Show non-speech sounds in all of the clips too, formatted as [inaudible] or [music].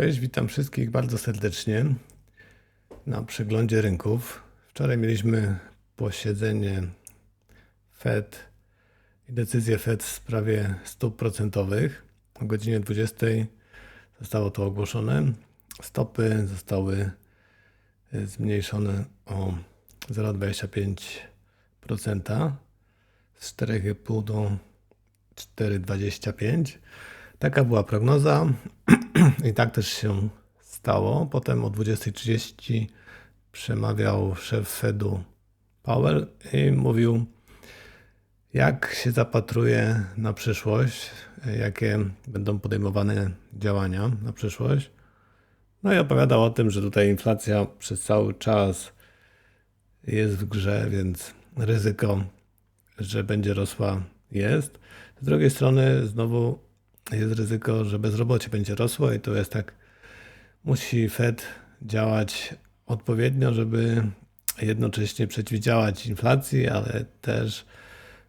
Cześć, witam wszystkich bardzo serdecznie na przeglądzie rynków. Wczoraj mieliśmy posiedzenie Fed i decyzję Fed w sprawie stóp procentowych. O godzinie 20 zostało to ogłoszone. Stopy zostały e, zmniejszone o 0,25% z 4,5 do 4,25. Taka była prognoza [clears throat] [clears throat] i tak też się stało. Potem o 20.30 przemawiał szef Fedu Powell i mówił, jak się zapatruje na przyszłość, jakie będą podejmowane działania na przyszłość. No i opowiadał o tym, że tutaj inflacja przez cały czas jest w grze, więc ryzyko, że będzie rosła, jest. Z drugiej strony znowu jest ryzyko, że bezrobocie będzie rosło i to jest tak, musi Fed działać odpowiednio, żeby jednocześnie przeciwdziałać inflacji, ale też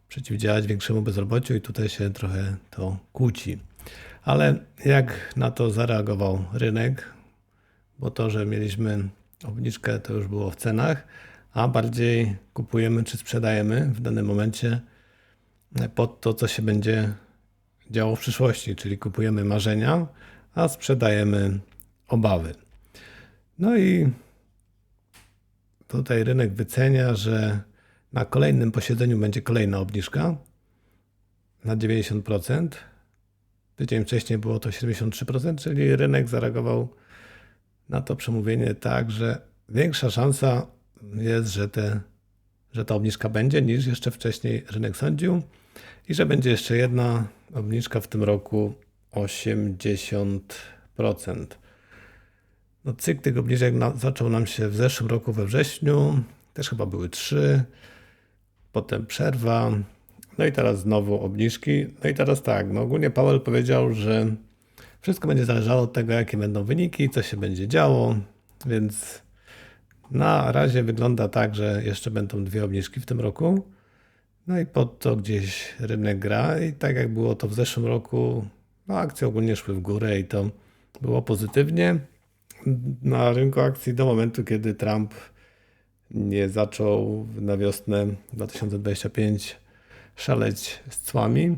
przeciwdziałać większemu bezrobociu i tutaj się trochę to kłóci. Ale jak na to zareagował rynek, bo to, że mieliśmy obniżkę, to już było w cenach, a bardziej kupujemy czy sprzedajemy w danym momencie pod to, co się będzie działo w przyszłości, czyli kupujemy marzenia, a sprzedajemy obawy. No i tutaj rynek wycenia, że na kolejnym posiedzeniu będzie kolejna obniżka na 90%. Tydzień wcześniej było to 73%, czyli rynek zareagował na to przemówienie tak, że większa szansa jest, że, te, że ta obniżka będzie niż jeszcze wcześniej rynek sądził i że będzie jeszcze jedna obniżka w tym roku 80%. No, cykl tych obniżek na, zaczął nam się w zeszłym roku we wrześniu, też chyba były trzy, potem przerwa, no i teraz znowu obniżki. No i teraz tak, no ogólnie Powell powiedział, że wszystko będzie zależało od tego, jakie będą wyniki, co się będzie działo, więc na razie wygląda tak, że jeszcze będą dwie obniżki w tym roku. No i pod to gdzieś rynek gra i tak jak było to w zeszłym roku, no akcje ogólnie szły w górę i to było pozytywnie na rynku akcji do momentu, kiedy Trump nie zaczął na wiosnę 2025 szaleć z cłami.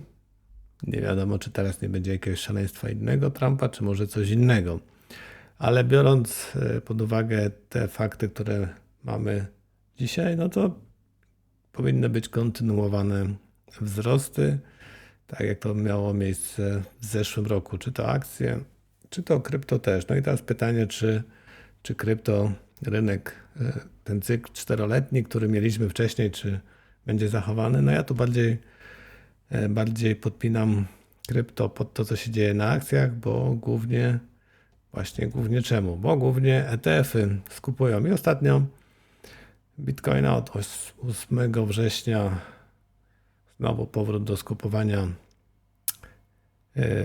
Nie wiadomo, czy teraz nie będzie jakiegoś szaleństwa innego Trumpa, czy może coś innego. Ale biorąc e, pod uwagę te fakty, które mamy dzisiaj, no to powinny być kontynuowane wzrosty, tak jak to miało miejsce w zeszłym roku, czy to akcje, czy to krypto też. No i teraz pytanie, czy, czy krypto, rynek, e, ten cykl czteroletni, który mieliśmy wcześniej, czy będzie zachowany? No ja tu bardziej, e, bardziej podpinam krypto pod to, co się dzieje na akcjach, bo głównie, właśnie głównie czemu? Bo głównie ETF-y skupują i ostatnio Bitcoina od 8 września znowu powrót do skupowania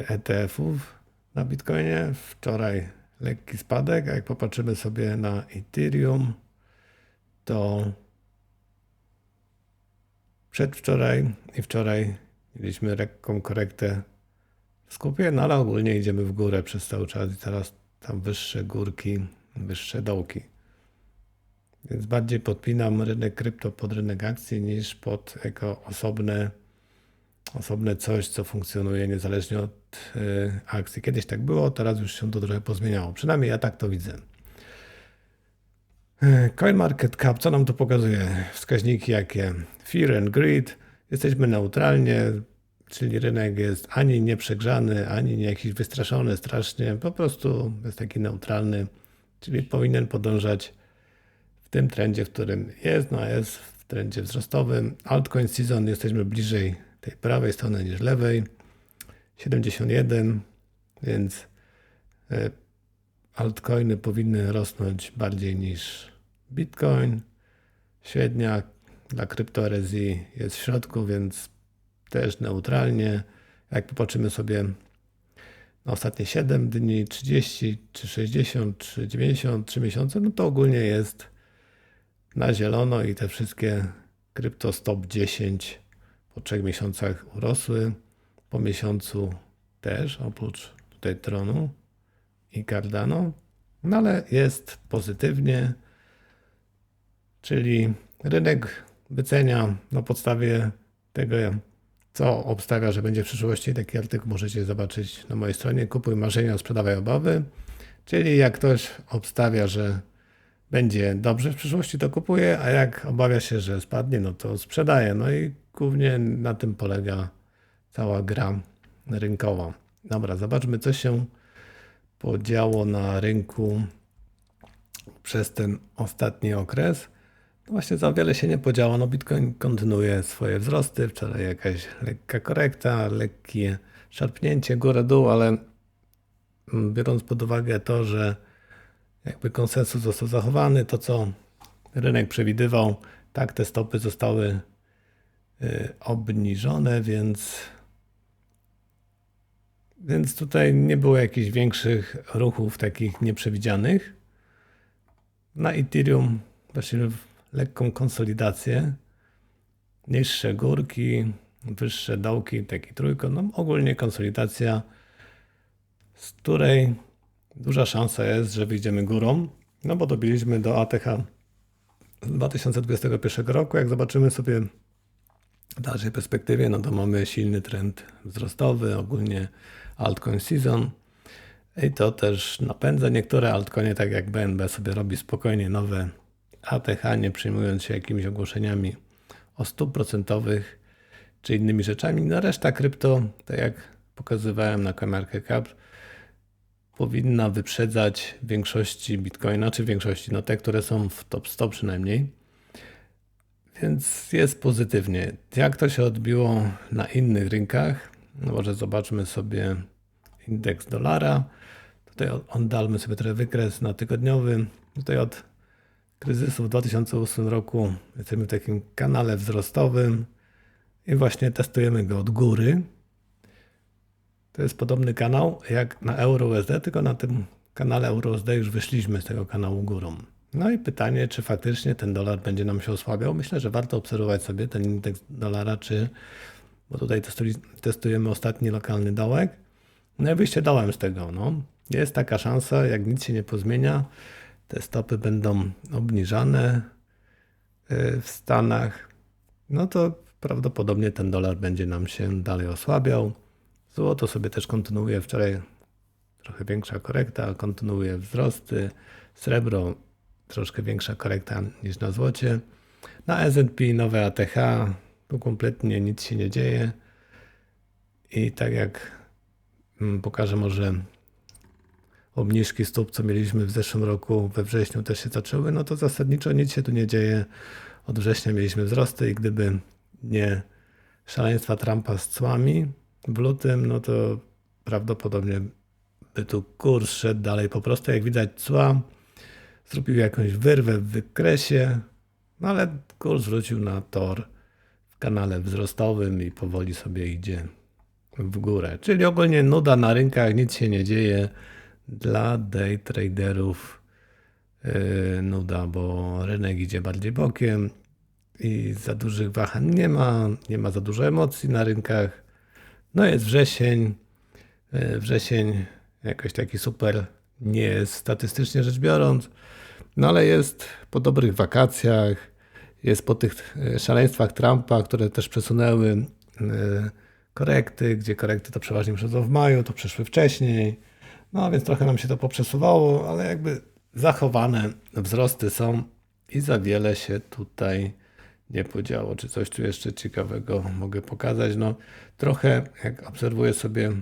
ETF-ów na Bitcoinie. Wczoraj lekki spadek, a jak popatrzymy sobie na Ethereum, to przedwczoraj i wczoraj mieliśmy lekką korektę w skupie, no ale ogólnie idziemy w górę przez cały czas i teraz tam wyższe górki, wyższe dołki. Więc bardziej podpinam rynek krypto pod rynek akcji niż pod jako osobne, osobne coś, co funkcjonuje niezależnie od y, akcji. Kiedyś tak było, teraz już się to trochę pozmieniało. Przynajmniej ja tak to widzę. E, CoinMarketCap, co nam to pokazuje? Wskaźniki jakie? Fear and Greed. Jesteśmy neutralnie, czyli rynek jest ani nieprzegrzany, ani nie jakiś wystraszony strasznie, po prostu jest taki neutralny, czyli powinien podążać tym trendzie, w którym jest, no jest w trendzie wzrostowym. Altcoin season jesteśmy bliżej tej prawej strony niż lewej. 71, więc e, altcoiny powinny rosnąć bardziej niż Bitcoin. Średnia dla CryptoRSI jest w środku, więc też neutralnie. Jak popatrzymy sobie na ostatnie 7 dni, 30, czy 60, czy 93 miesiące, no to ogólnie jest na zielono i te wszystkie krypto stop 10 po trzech miesiącach urosły, po miesiącu też, oprócz tutaj tronu i Cardano. No ale jest pozytywnie, czyli rynek wycenia na podstawie tego, co obstawia, że będzie w przyszłości. Taki artykuł możecie zobaczyć na mojej stronie. Kupuj marzenia, sprzedawaj obawy. Czyli jak ktoś obstawia, że będzie dobrze w przyszłości, to kupuje, a jak obawia się, że spadnie, no to sprzedaje. No i głównie na tym polega cała gra rynkowa. Dobra, zobaczmy, co się podziało na rynku przez ten ostatni okres. No właśnie za wiele się nie podziało. No Bitcoin kontynuuje swoje wzrosty. Wczoraj jakaś lekka korekta, lekkie szarpnięcie górę-dół, ale biorąc pod uwagę to, że jakby konsensus został zachowany, to co rynek przewidywał, tak te stopy zostały y, obniżone, więc więc tutaj nie było jakichś większych ruchów takich nieprzewidzianych. Na Ethereum właśnie lekką konsolidację, niższe górki, wyższe dołki, taki trójkąt, no ogólnie konsolidacja, z której duża szansa jest, że wyjdziemy górą, no bo dobiliśmy do ATH 2021 roku. Jak zobaczymy sobie w dalszej perspektywie, no to mamy silny trend wzrostowy, ogólnie altcoin season. I to też napędza niektóre altcoiny, tak jak BNB sobie robi spokojnie nowe ATH, nie przyjmując się jakimiś ogłoszeniami o stóp procentowych czy innymi rzeczami. No reszta krypto, tak jak pokazywałem na CoinMarketCap, powinna wyprzedzać większości bitcoina, czy większości, no te, które są w top 100 przynajmniej. Więc jest pozytywnie. Jak to się odbiło na innych rynkach? No może zobaczmy sobie indeks dolara. Tutaj oddalmy sobie trochę wykres na tygodniowy. Tutaj od kryzysu w 2008 roku jesteśmy w takim kanale wzrostowym i właśnie testujemy go od góry. To jest podobny kanał jak na EuroUSD, tylko na tym kanale EuroUSD już wyszliśmy z tego kanału górą. No i pytanie, czy faktycznie ten dolar będzie nam się osłabiał? Myślę, że warto obserwować sobie ten indeks dolara, czy, bo tutaj testujemy ostatni lokalny dołek. No i wyjście dołem z tego. No. Jest taka szansa, jak nic się nie pozmienia, te stopy będą obniżane y, w Stanach, no to prawdopodobnie ten dolar będzie nam się dalej osłabiał. Złoto sobie też kontynuuje. Wczoraj trochę większa korekta, kontynuuje wzrosty. Srebro troszkę większa korekta niż na złocie. Na S&P nowe ATH, tu kompletnie nic się nie dzieje. I tak jak mm, pokażę może obniżki stóp, co mieliśmy w zeszłym roku we wrześniu też się zaczęły, no to zasadniczo nic się tu nie dzieje. Od września mieliśmy wzrosty i gdyby nie szaleństwa Trumpa z cłami, w lutym, no to prawdopodobnie by tu kurs szedł dalej. Po prostu jak widać cła zrobił jakąś wyrwę w wykresie, no ale kurs wrócił na tor w kanale wzrostowym i powoli sobie idzie w górę. Czyli ogólnie nuda na rynkach, nic się nie dzieje. Dla day traderów yy, nuda, bo rynek idzie bardziej bokiem i za dużych wahań nie ma, nie ma za dużo emocji na rynkach. No jest wrzesień. E, wrzesień jakoś taki super nie jest statystycznie rzecz biorąc, no ale jest po dobrych wakacjach, jest po tych e, szaleństwach Trumpa, które też przesunęły e, korekty, gdzie korekty to przeważnie przychodzą w maju, to przeszły wcześniej. No więc trochę nam się to poprzesuwało, ale jakby zachowane wzrosty są i za wiele się tutaj nie podziało. Czy coś tu jeszcze ciekawego mogę pokazać? No trochę jak obserwuję sobie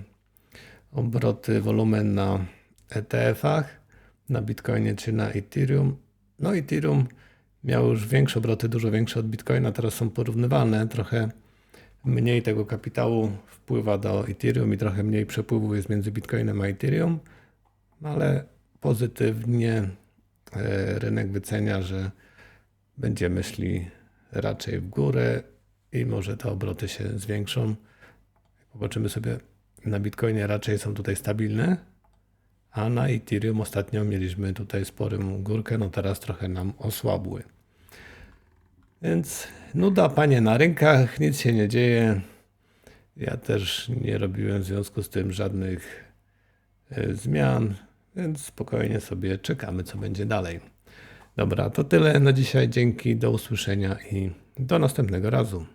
obroty, wolumen na ETF-ach, na Bitcoinie czy na Ethereum. No Ethereum miał już większe obroty, dużo większe od Bitcoina, teraz są porównywalne. Trochę mniej tego kapitału wpływa do Ethereum i trochę mniej przepływu jest między Bitcoinem a Ethereum, ale pozytywnie e, rynek wycenia, że będziemy szli raczej w górę i może te obroty się zwiększą. Popatrzymy sobie na Bitcoinie raczej są tutaj stabilne, a na Ethereum ostatnio mieliśmy tutaj sporym górkę, no teraz trochę nam osłabły. Więc nuda panie na rynkach, nic się nie dzieje. Ja też nie robiłem w związku z tym żadnych e, zmian. Więc spokojnie sobie czekamy, co będzie dalej. Dobra, to tyle na dzisiaj. Dzięki, do usłyszenia i do następnego razu.